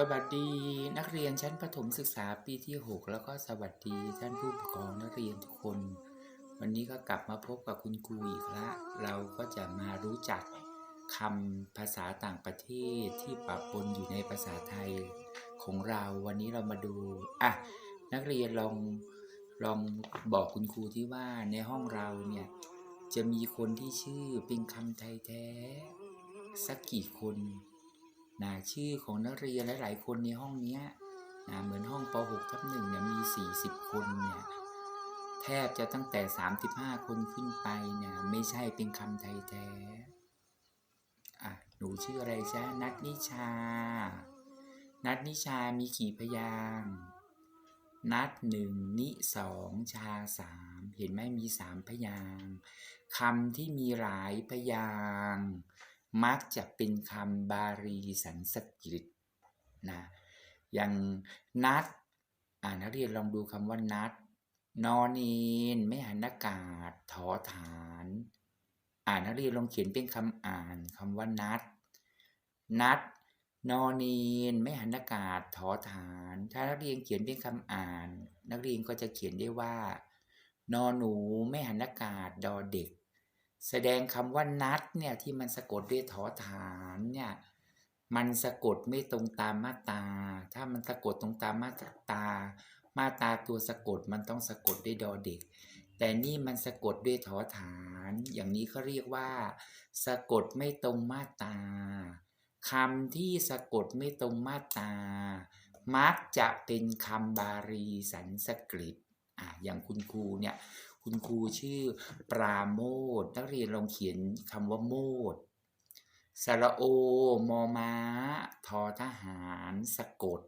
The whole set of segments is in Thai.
สวัสดีนักเรียนชั้นประถมศึกษาปีที่ 6 แล้วก็สวัสดีท่านผู้ปกครองนักเรียนทุกคน วันนี้ก็กลับมาพบกับคุณครูอีกแล้วเราก็จะมารู้จักคำภาษาต่างประเทศที่ปะปนอยู่ในภาษาไทยของเรา วันนี้เรามาดูอะนักเรียนลองลองบอกคุณครูที่ว่าในห้องเราเนี่ยจะมีคนที่ชื่อเป็นคำไทยแท้ สักกี่คน นะชื่อของนักเรียนหลาย ๆ คนในห้องนี้นะเหมือนห้องป .6 ทับหนึ่งเนี่ยมี 40 คนเนี่ยแทบจะตั้งแต่ 35 คนขึ้นไปเนี่ยไม่ใช่เป็นคำไทยแท้อะหนูชื่ออะไรจ๊ะนัทนิชา นัทนิชามีกี่พยางนัดหนึ่งนิสองชาสามเห็นไหมมีสามพยางคำที่มีหลายพยาง มักจะเป็นคำบาลีสันสกฤตนะอย่างนัดอ่านักเรียนลองดูคำว่านัดนอนีนไม่หันอากาศถอฐาน อ่านนักเรียนลองเขียนเป็นคำอ่านคำว่านัด นัดนอนีนไม่หันอากาศถอฐาน ถ้านักเรียนเขียนเป็นคำอ่าน นักเรียนก็จะเขียนได้ว่า นอนหนูไม่หันอากาศดอเด็ก แสดงคำว่านัดเนี่ยที่มันสะกดด้วยถอฐานเนี่ยมันสะกดไม่ตรงตามมาตา ถ้ามันสะกดตรงตามมาตา มาตาตัวสะกดมันต้องสะกดด้วยดอเด็ก แต่นี่มันสะกดด้วยถอฐาน อย่างนี้เขาเรียกว่า สะกดไม่ตรงมาตาคำที่สะกดไม่ตรงมาตา มักจะเป็นคำบาลีสันสกฤตอะอย่างคุณครูเนี่ย คุณครูชื่อปราโมทนักเรียนลองเขียนคำว่าโมดสระโอ มอม้า ทอทหาร สะกด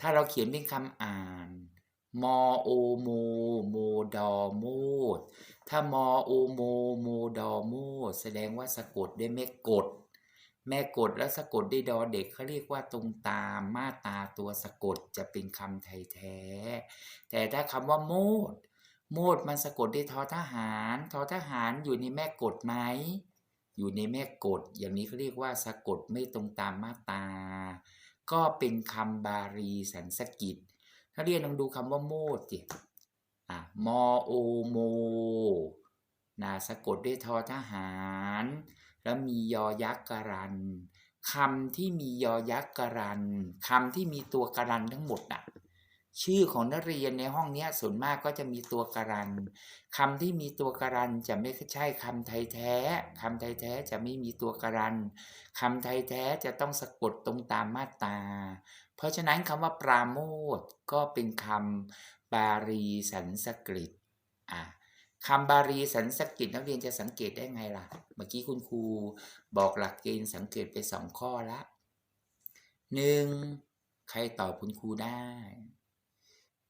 ถ้าเราเขียนเป็นคำอ่าน มอโอโมโมดอโมด ถ้ามอโอโมโมดอโมด แสดงว่าสะกดด้วยแม่กด แม่กดแล้วสะกดด้วยดอเด็กเขาเรียกว่าตรงตามมาตาตัวสะกดจะเป็นคำไทยแท้ แต่ถ้าคำว่าโมด โมดมันสะกดด้วยทอทหารทอทหารอยู่ในแม่กดไหม อยู่ในแม่กดอย่างนี้เขาเรียกว่าสะกดไม่ตรงตามมาตา ก็เป็นคำบาลีสันสกิตถ้าเรียนลองดูคำว่าโมดสิอะมอโอโมนะสะกดด้วยทอทหาร แล้วมียอยักษ์การันคำที่มียอยักษ์การันคำที่มีตัวการันทั้งหมดอะ ชื่อของนักเรียนในห้องเนี้ยส่วนมากก็จะมีตัวการันคำที่มีตัวการันจะไม่ใช่คำไทยแท้คำไทยแท้จะไม่มีตัวการันคำไทยแท้จะต้องสะกดตรงตามมาตราเพราะฉะนั้นคำว่าปราโมทก็เป็นคำบาลีสันสกฤตอะคำบาลีสันสกฤตนักเรียนจะสังเกตได้ไงล่ะ เมื่อกี้คุณครูบอกหลักเกณฑ์สังเกตไปสองข้อละหนึ่งใครตอบคุณครูได้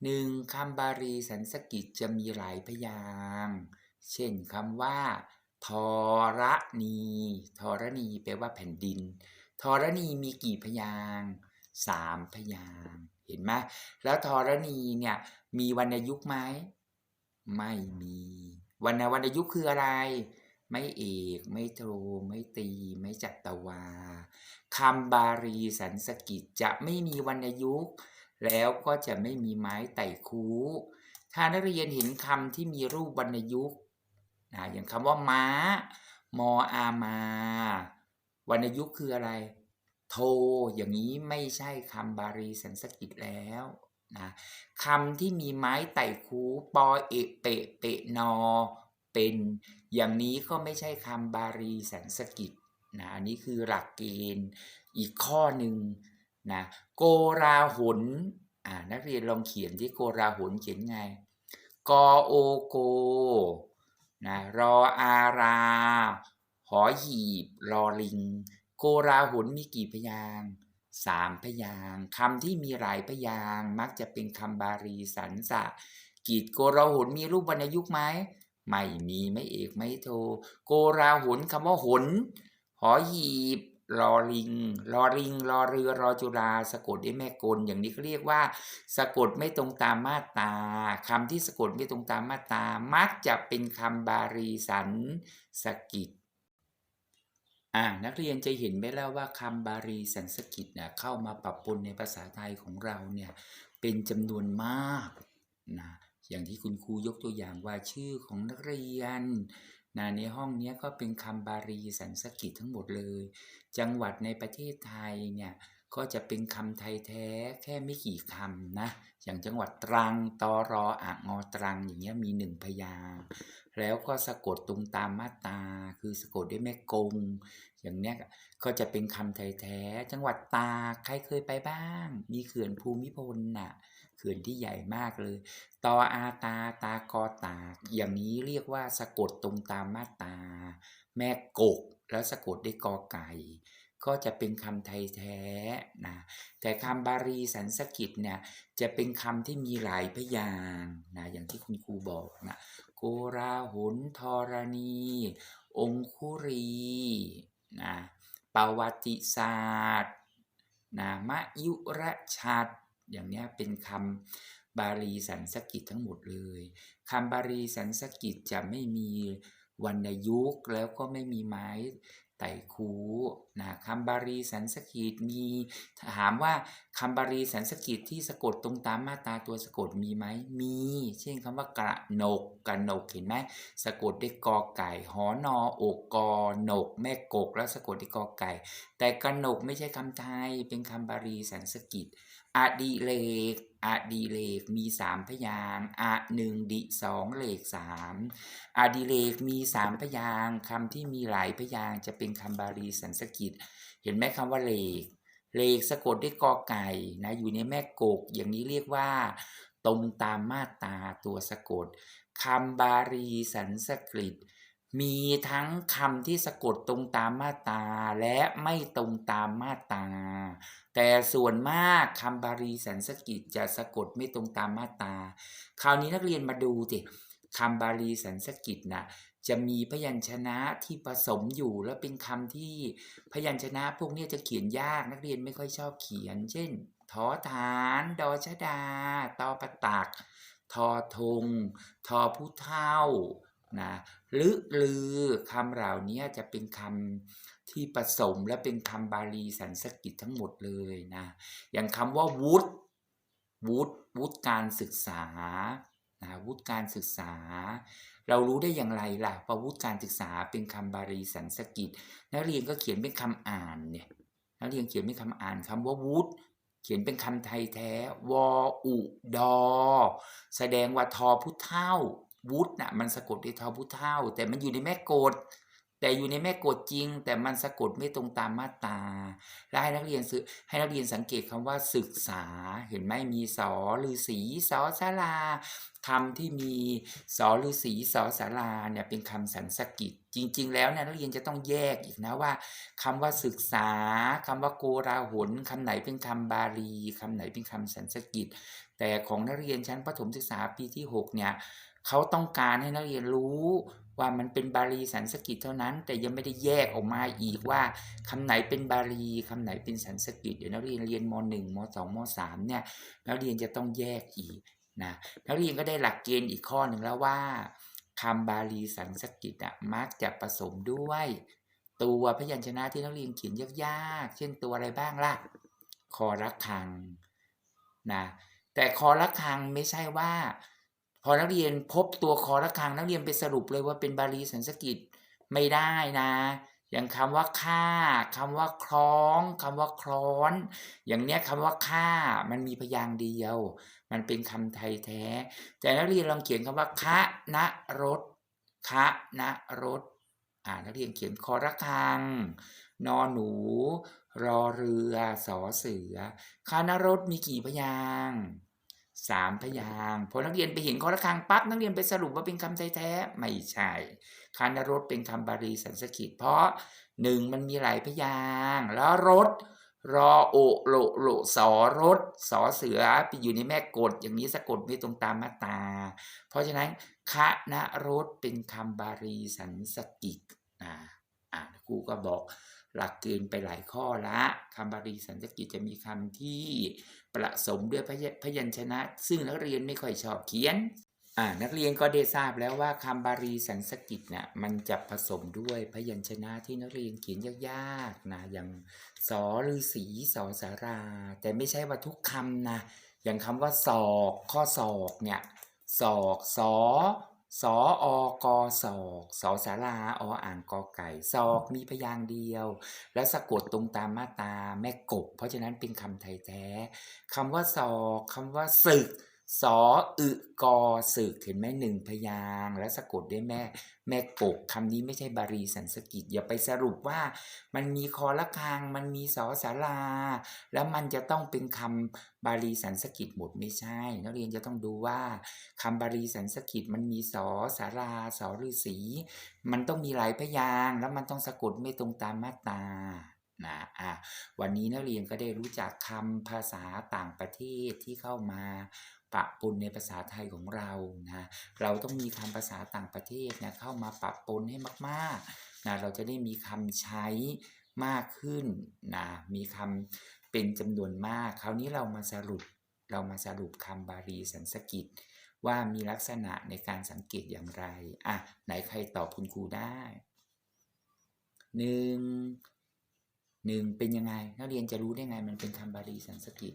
หนึ่งคำบาลีสันสกฤตจะมีหลายพยางเช่นคำว่าทรณีทรณีแปลว่าแผ่นดินทรณีมีกี่พยางสามพยางเห็นไหมแล้วทรณีเนี่ยมีวรรณยุกต์ไหมไม่มีวรรณวรรณยุกต์คืออะไร ไม่เอกไม่โทไม่ตี ไม่จัตวาคำบาลีสันสกฤตจะไม่มีวรรณยุกต์ แล้วก็จะไม่มีไม้ไต่คู ถ้านักเรียนเห็นคำที่มีรูปวรรณยุกต์นะอย่างคำว่าม้า มออามา วรรณยุกต์คืออะไร โท อย่างนี้ไม่ใช่คำบาลีสันสกฤตแล้วนะคำที่มีไม้ไต่คู ปอเอะเปะเปะนอ เป็น อย่างนี้ก็ไม่ใช่คำบาลีสันสกฤตนะอันนี้คือหลักเกณฑ์อีกข้อหนึ่ง นะโกราหุนอ่านักเรียนลองเขียนที่โกราหุนเขียนไงกอโอโกนะรออารา หอหีบรอลิง โกราหุนมีกี่พยางสามพยางคำที่มีหลายพยางมักจะเป็นคำบาลีสันสะกีดโกราหุนมีรูปวรรณยุกต์ไหมไม่มีไม่เอกไม่โท โกราหุนคำว่าหุนหอหีบ รอลิงรอลิงรอเรือรอจุฬาสะกดด้วยแม่กลอย่างนี้เขาเรียกว่า สะกดไม่ตรงตามมาตาคำที่สะกดไม่ตรงตามมาตา มักจะเป็นคำบาลีสันสกิตอ่านักเรียนจะเห็นไหมแล้วว่าคำบาลีสันสกฤตเนี่ยเข้ามาปรับปนในภาษาไทยของเราเนี่ยเป็นจำนวนมากนะอย่างที่คุณครูยกตัวอย่างว่าชื่อของนักเรียน นะในห้องนี้ก็เป็นคำบาลีสันสกฤตทั้งหมดเลย จังหวัดในประเทศไทยเนี่ยก็จะเป็นคำไทยแท้แค่ไม่กี่คำนะ อย่างจังหวัดตรังตอรออ่างอตรังอย่างเงี้ยมีหนึ่งพยางแล้วก็สะกดตรงตามมาตา คือสะกดด้วยแม่กง อย่างเนี้ยก็จะเป็นคำไทยแท้ จังหวัดตากใครเคยไปบ้าง มีเขื่อนภูมิพลน่ะ เขื่อนที่ใหญ่มากเลย ตออาตาตากอตาก อย่างนี้เรียกว่าสะกดตรงตามมาตา แม่กก แล้วสะกดด้วยกอไก่ ก็จะเป็นคำไทยแท้นะ แต่คำบาลีสันสกฤตเนี่ยจะเป็นคำที่มีหลายพยางนะ อย่างที่คุณครูบอกนะโกราหนธรณี องคุรีนะประวัติศาสตร์นะมยุระชัด อย่างเนี้ยเป็นคำบาลีสันสกฤตทั้งหมดเลยคำบาลีสันสกฤตจะไม่มีวรรณยุกต์แล้วก็ไม่มีไม้ไต่คูนะคำบาลีสันสกฤตมีถามว่าคำบาลีสันสกฤตที่สะกดตรงตามมาตราตัวสะกดมีไหมมี เช่นคำว่ากระหนกกระหนกเห็นไหมสะกดด้วยกอไก่ หอนออกกอหนก แม่กกแล้วสะกดด้วยกอไก่ แต่กระหนกไม่ใช่คำไทยเป็นคำบาลีสันสกฤต อดีเลกอดีเลกมีสามพยางอะหนึ่งดิสองเลกสามอดีเลกมีสามพยางคำที่มีหลายพยางจะเป็นคำบาลีสันสกฤตเห็นไหมคำว่าเลกเลขสะกดด้วยกอไก่นะอยู่ในแม่กก อย่างนี้เรียกว่า ตรงตามมาตาตัวสะกดคำบาลีสันสกฤต มีทั้งคำที่สะกดตรงตามมาตาและไม่ตรงตามมาตา แต่ส่วนมากคำบาลีสันสกฤตจะสะกดไม่ตรงตามมาตา คราวนี้นักเรียนมาดูสิคำบาลีสันสกฤตนะจะมีพยัญชนะที่ผสมอยู่แล้วเป็นคำที่พยัญชนะพวกนี้จะเขียนยากนักเรียนไม่ค่อยชอบเขียน เช่นทอฐาน ดอชดา ตอประตัก ทอทงทอผู้เท่า นะลึลือคำเหล่านี้จะเป็นคำที่ผสมและเป็นคำบาลีสันสกฤตทั้งหมดเลยนะอย่างคำว่าวุฒิวุฒิวุฒิการศึกษานะวุฒิการศึกษา เรารู้ได้อย่างไรล่ะว่าวุฒิการศึกษาเป็นคำบาลีสันสกฤตนักเรียนก็เขียนเป็นคำอ่านเนี่ยนักเรียนเขียนเป็นคำอ่านคำว่าวุฒิเขียนเป็นคำไทยแท้วอุดอ แสดงว่าทอผู้เท่า วุฒิน่ะมันสะกดด้วยทอผู้เท่า แต่มันอยู่ในแม่กฎแต่อยู่ในแม่กฎจริง แต่มันสะกดไม่ตรงตามมาตราและให้นักเรียนซื้อให้นักเรียนสังเกตคำว่าศึกษา เห็นไหมมีสอหรือสีสอสาราคำที่มีสอหรือสีสอสาราเนี่ยเป็นคำสันสกฤตจริง ๆ แล้วเนี่ยนักเรียนจะต้องแยกอีกนะว่าคำว่าศึกษาคำว่าโกราหนคำไหนเป็นคำบาลีคำไหนเป็นคำสันสกฤตแต่ของนักเรียนชั้นประถมศึกษาปีที่หกเนี่ย เขาต้องการให้นักเรียนรู้ว่ามันเป็นบาลีสันสกฤตเท่านั้น แต่ยังไม่ได้แยกออกมาอีกว่าคำไหนเป็นบาลีคำไหนเป็นสันสกฤตเดี๋ยวนักเรียนเรียนม .1 ม .2 ม .3 เนี่ยนักเรียนจะต้องแยกอีกนะนักเรียนก็ได้หลักเกณฑ์อีกข้อหนึ่งแล้วว่าคำบาลีสันสกฤตอะมักจะผสมด้วย ตัวพยัญชนะที่นักเรียนเขียนยากๆ เช่นตัวอะไรบ้างล่ะ คอระคังนะแต่คอระคังไม่ใช่ว่า พอนักเรียนพบตัวคอระคังนักเรียนไปสรุปเลยว่าเป็นบาลีสันสกฤตไม่ได้นะ อย่างคำว่าฆ่าคำว่าคล้องคำว่าคล้อน อย่างเนี้ยคำว่าฆ่ามันมีพยางค์เดียว มันเป็นคำไทยแท้ แต่นักเรียนลองเขียนคำว่าคะนะรถคะนะรถอ่านักเรียนเขียนคอระคังนอหนู รอเรือสอเสือคานรถมีกี่พยางค์ สามพยางพอนักเรียนไปเห็นคอระคังปั๊บนักเรียนไปสรุปว่าเป็นคำไทยแท้ไม่ใช่คานรถเป็นคำบาลีสันสกฤตเพราะหนึ่งมันมีหลายพยางแล้วรถรอโอโลโลสอรถสอเสือไปอยู่ในแม่กฎอย่างนี้สะกดไม่ตรงตามมาตา เพราะฉะนั้นคะนะรถเป็นคำบาลีสันสกฤตอ่าอ่าครูก็บอก หลักเกณฑ์ไปหลายข้อละคำบาลีสันสกฤตจะมีคำที่ผสมด้วยพยพยัญชนะ ซึ่งนักเรียนไม่ค่อยชอบเขียนอ่านักเรียนก็ได้ทราบแล้วว่าคำบาลีสันสกฤตเนี่ยมันจะผสมด้วยพยัญชนะที่นักเรียนเขียนยากๆนะอย่างสอฤาษีสอสารา แต่ไม่ใช่ว่าทุกคำนะอย่างคำว่าศอก ข้อศอกเนี่ยศอกสอ สออกอศอกสอสาราออ่างกอไก่ศอกมีพยางค์เดียว แล้วสะกดตรงตามมาตราแม่กบ เพราะฉะนั้นเป็นคำไทยแท้คำว่าศอกคำว่าศึก สออึกอศึกเห็นไหมหนึ่งพยางแล้วสะกดด้วยแม่ แม่กกคำนี้ไม่ใช่บาลีสันสกฤตอย่าไปสรุปว่า มันมีคอละครังมันมีสอสาราแล้วมันจะต้องเป็นคำบาลีสันสกฤตหมดไม่ใช่ นักเรียนจะต้องดูว่าคำบาลีสันสกฤตมันมีสอสาราสอฤาษีมันต้องมีหลายพยางแล้วมันต้องสะกดไม่ตรงตามมาตรานะอะวันนี้นักเรียนก็ได้รู้จักคำภาษาต่างประเทศที่เข้ามา ปะปนในภาษาไทยของเรานะเราต้องมีคำภาษาต่างประเทศนะเข้ามาปะปนให้มากๆนะเราจะได้มีคำใช้มากขึ้นนะมีคำเป็นจำนวนมาก คราวนี้เรามาสรุปเรามาสรุปคำบาลีสันสกฤตว่ามีลักษณะในการสังเกตอย่างไร อะ ไหนใครตอบคุณครูได้หนึ่ง หนึ่งเป็นยังไง นักเรียนจะรู้ได้ไง มันเป็นคำบาลีสันสกฤต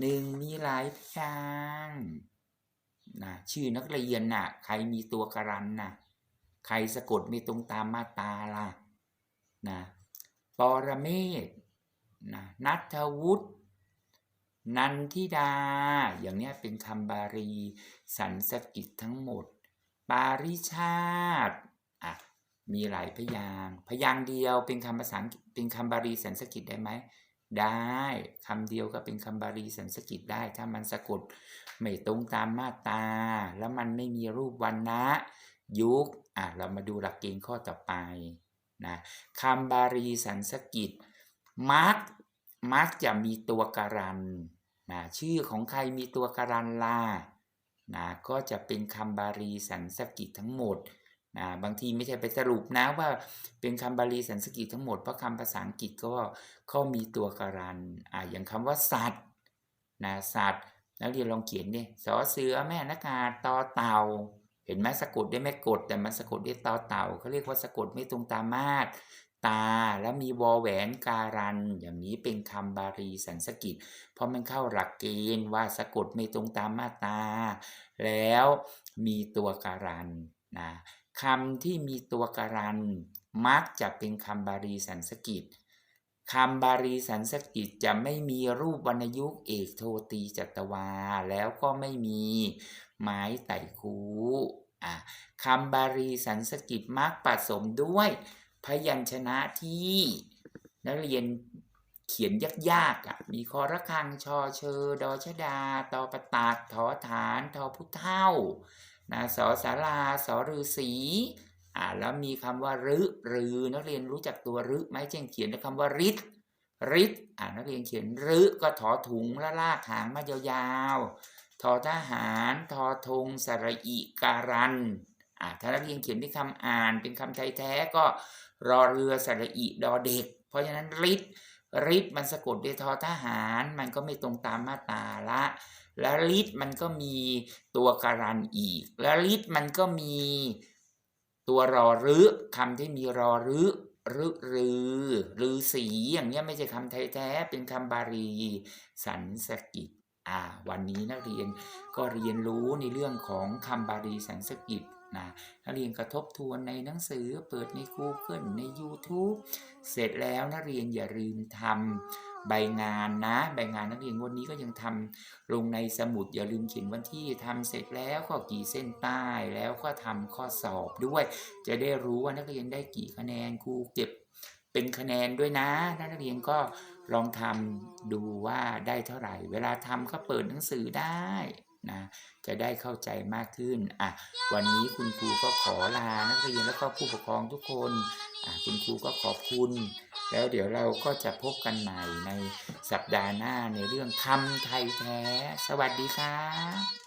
หนึ่งมีหลายพยางนะชื่อนักเรียนน่ะ ใครมีตัวกรันน่ะ ใครสะกดไม่ตรงตามมาตาล่ะนะปรเมศนะนัทวุฒินันทิดา อย่างนี้เป็นคำบาลีสันสกฤตทั้งหมด ปาริชาติอะ มีหลายพยาง พยางเดียวเป็นคำภาษาเป็นคำบาลีสันสกฤตได้ไหม ได้คำเดียวก็เป็นคำบาลีสันสกฤตได้ ถ้ามันสะกดไม่ตรงตามมาตา แล้วมันไม่มีรูปวรรณะยุกอะเรามาดูหลักเกณฑ์ข้อต่อไปนะคำบาลีสันสกฤตมักมักจะมีตัวการันนะชื่อของใครมีตัวการันล่ะนะก็จะเป็นคำบาลีสันสกฤตทั้งหมด บางทีไม่ใช่ไปสรุปนะว่าเป็นคำบาลีสันสกฤตทั้งหมดเพราะคำภาษาอังกฤษก็เขามีตัวการันออย่างคำว่าสัตว์นะสัตว์นักเรียนลองเขียนดิสอเสือแม่นักกาตอเต่า เห็นไหมสะกดได้ไม่กด แต่มันสะกดด้วยตอเต่าเขาเรียกว่าสะกดไม่ตรงตามมาตรตาแล้วมีวอแหวนการัน อย่างนี้เป็นคำบาลีสันสกฤตเพราะมันเข้าหลักเกณฑ์ว่าสะกดไม่ตรงตามมาตา แล้วมีตัวการันนะ คำที่มีตัวการัน มักจะเป็นคำบาลีสันสกฤตคำบาลีสันสกฤตจะไม่มีรูปวรรณยุกต์เอกโทตีจัตวา แล้วก็ไม่มีไม้ไต่คูอะคำบาลีสันสกฤตมักผสมด้วย พยัญชนะที่นักเรียนเขียนยากๆอะมีคอระฆังชอเชอดอชดาตอประตากถอฐานทอพุเท่า นะสอสาราสอฤาษีอ่าแล้วมีคำว่ารึรือ นักเรียนรู้จักตัวรึไหมเช่นเขียนคำว่าริดริดอ่านักเรียนเขียนรึก็ถอถุงและลากหางมายาวๆทอทหารทอธงสระอิการันอ่าถ้านักเรียนเขียนด้วยคำอ่านเป็นคำไทยแท้ก็รอเรือสระอิดอเด็ก เพราะฉะนั้นริดริดมันสะกดด้วยทอทหาร มันก็ไม่ตรงตามมาตราละ แล้วลิดมันก็มีตัวการันอีก แล้วลิดมันก็มีตัวรอรึคำที่มีรอรึรึรือรือสีอย่างเงี้ยไม่ใช่คำไทยแท้เป็นคำบาลีสันสกฤตอ่าวันนี้นักเรียนก็เรียนรู้ในเรื่องของคำบาลีสันสกฤตนะนักเรียนกระทบทวนในหนังสือเปิดใน Google ใน YouTube เสร็จแล้วนักเรียนอย่าลืมทำ ใบงานนะ ใบงานนักเรียนวันนี้ก็ยังทำลงในสมุดอย่าลืมเขียนวันที่ทำเสร็จแล้วก็กี่เส้นใต้แล้วก็ทำข้อสอบด้วย จะได้รู้ว่านักเรียนได้กี่คะแนนครูเก็บเป็นคะแนนด้วยนะนักเรียนก็ลองทำดูว่าได้เท่าไหร่ เวลาทำก็เปิดหนังสือได้นะจะได้เข้าใจมากขึ้นอะวันนี้คุณครูก็ขอลานักเรียนแล้วก็ผู้ปกครองทุกคน คุณครูก็ขอบคุณ แล้วเดี๋ยวเราก็จะพบกันใหม่ในสัปดาห์หน้าในเรื่องคำไทยแท้ สวัสดีครับ